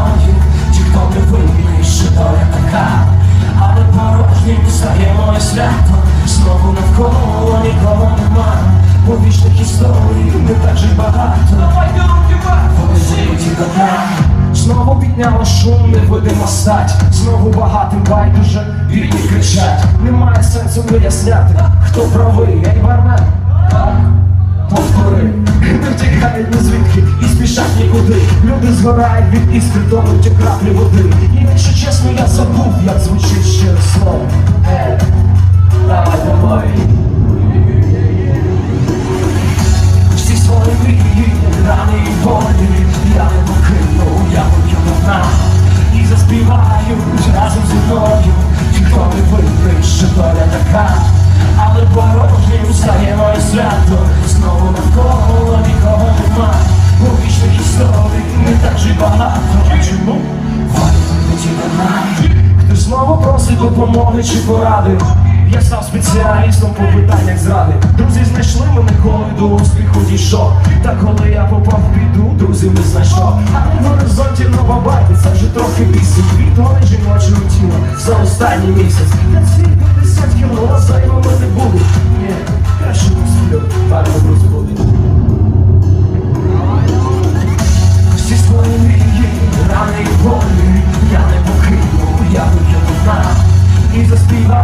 мною, чи хто не винний, що доля така, але порожнім стає моє свято, знову навколо нікого нема, бо вічних історій не так же багато. Давайте руки Вони і до дна. Знову підняла шум, не будемо стать, знову багатим байдуже, вільні кричать, немає сенсу виясняти, хто правий. Нікуди Люди згорають від іскри, тонуть як краплі води. І якщо чесно, я забув, як звучить знову просить допомоги чи поради. Я став спеціалістом по питаннях зради. Друзі знайшли мене, коли до успіху дійшов. Та коли я попав в біду, друзів не знайшов. А на горизонті нова байка, це вже трохи бісить. Відгони жіночого тіла за останній місяць. Я ці 50 кіло займами не буду.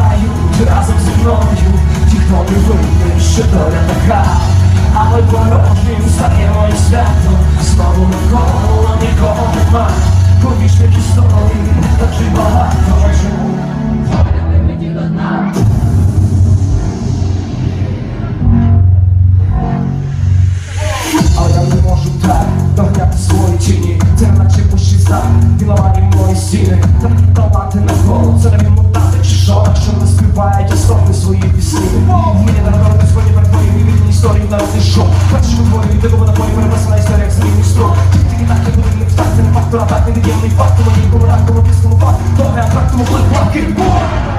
Заспіваю разом зі мною, ті, хто не винний, що доля така, але порожнім стає моє свято, знову навколо нікого нема, повічних історій, так же багато. Але я не можу так догняти свої тіні. Це наче пощиста, віновані мої стіни Eu vou dar Devo da na história passa la storia che si ministro Tutti gli que per il mixtape Se ne fatto la parte di chi mi fatto Ma io come l'acqua non riesco a fare Dove ha fatto un colpo anche il cuore